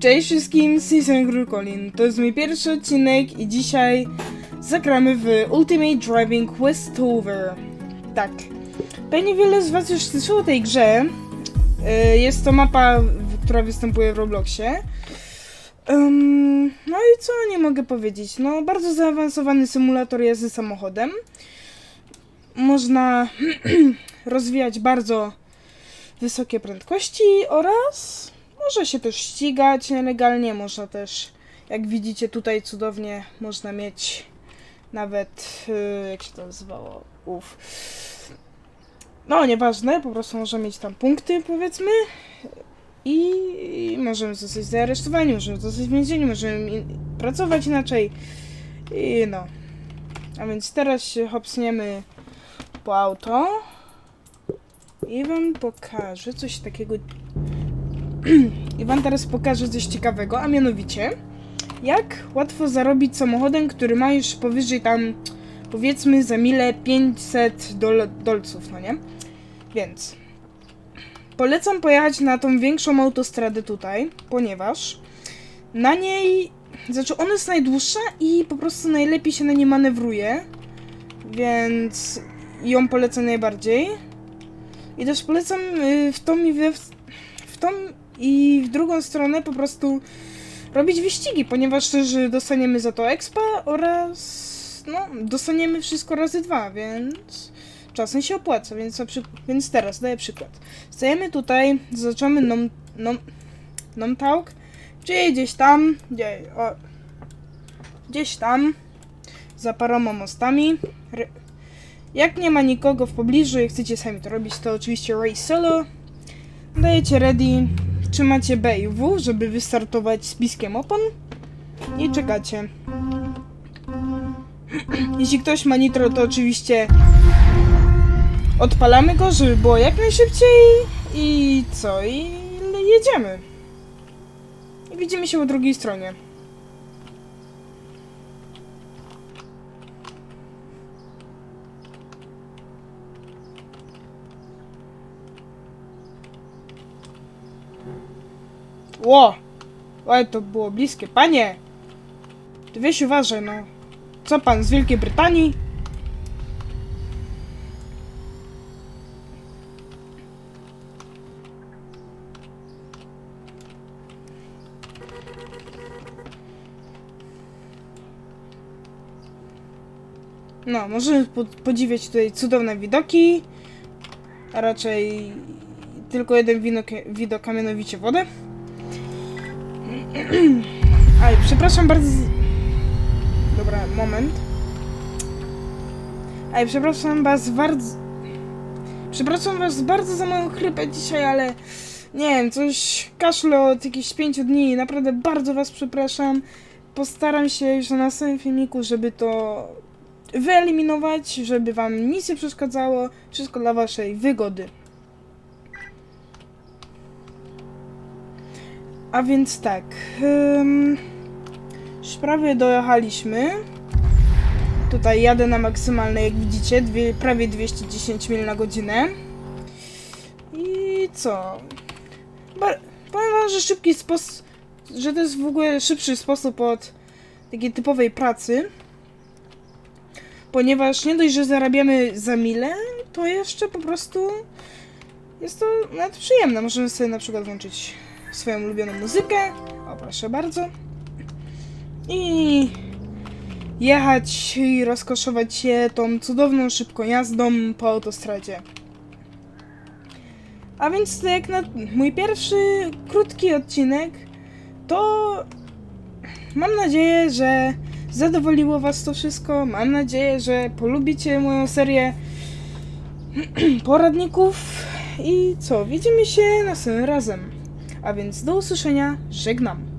Cześć wszystkim, z tej strony Gru Colin. To jest mój pierwszy odcinek i dzisiaj zagramy w Ultimate Driving Westover. Tak. Pewnie wiele z was już słyszało o tej grze. Y, Jest to mapa, która występuje w Robloxie. No i co nie mogę powiedzieć? No, bardzo zaawansowany symulator jazdy samochodem. Można rozwijać bardzo wysokie prędkości oraz może się też ścigać nielegalnie, można też, jak widzicie tutaj cudownie, można mieć nawet, y, jak się to nazywało, ów. No, nieważne, po prostu można mieć tam punkty, powiedzmy. I możemy zostać zaaresztowani, możemy zostać w więzieniu, możemy in- pracować inaczej. I no. A więc teraz się hopsniemy po auto. I wam pokażę coś takiego i wam teraz pokażę coś ciekawego, a mianowicie jak łatwo zarobić samochodem, który ma już powyżej tam powiedzmy za mile 500 dol dolców, no nie? Więc polecam pojechać na tą większą autostradę tutaj, ponieważ na niej, znaczy ona jest najdłuższa i po prostu najlepiej się na niej manewruje, więc ją polecam najbardziej. I też polecam y, w tą we, w tą i w drugą stronę po prostu robić wyścigi, ponieważ też dostaniemy za to expa oraz no, dostaniemy wszystko razy dwa, więc czasem się opłaca, więc, więc teraz daję przykład. Stajemy tutaj, zaczynamy nom, nom, Nomtauk, czyli gdzieś tam, gdzie, o, gdzieś tam, za paroma mostami. Jak nie ma nikogo w pobliżu i chcecie sami to robić, to oczywiście race solo. Dajecie ready, trzymacie B i W, żeby wystartować z piskiem opon i czekacie. Jeśli ktoś ma nitro, to oczywiście odpalamy go, żeby było jak najszybciej i co? I jedziemy. I widzimy się po drugiej stronie. Ło! Ale to było bliskie. Panie! Ty weź uważaj, no. Co pan z Wielkiej Brytanii? No, możemy po podziwiać tutaj cudowne widoki, a raczej tylko jeden widok, widok a mianowicie wodę. Aj, przepraszam bardzo. Dobra, moment. Aj, przepraszam was bardzo. Przepraszam was bardzo za moją chrypę dzisiaj, ale nie wiem, coś kaszle od jakichś pięciu dni. Naprawdę bardzo was przepraszam. Postaram się już na następnym filmiku, żeby to wyeliminować, żeby wam nic nie przeszkadzało. Wszystko dla waszej wygody. A więc tak. Um, już prawie dojechaliśmy. Tutaj jadę na maksymalnej, jak widzicie, dwie, prawie 210 mil na godzinę. I co? Ba powiem wam, że szybki sposób, że to jest w ogóle szybszy sposób od takiej typowej pracy. Ponieważ nie dość, że zarabiamy za mile, to jeszcze po prostu jest to nawet przyjemne. Możemy sobie na przykład włączyć swoją ulubioną muzykę. O, proszę bardzo. I jechać i rozkoszować się tą cudowną, szybką jazdą po autostradzie. A więc to jak na mój pierwszy krótki odcinek, to mam nadzieję, że zadowoliło Was to wszystko. Mam nadzieję, że polubicie moją serię poradników. I co? Widzimy się następnym razem. A więc do usłyszenia, żegnam.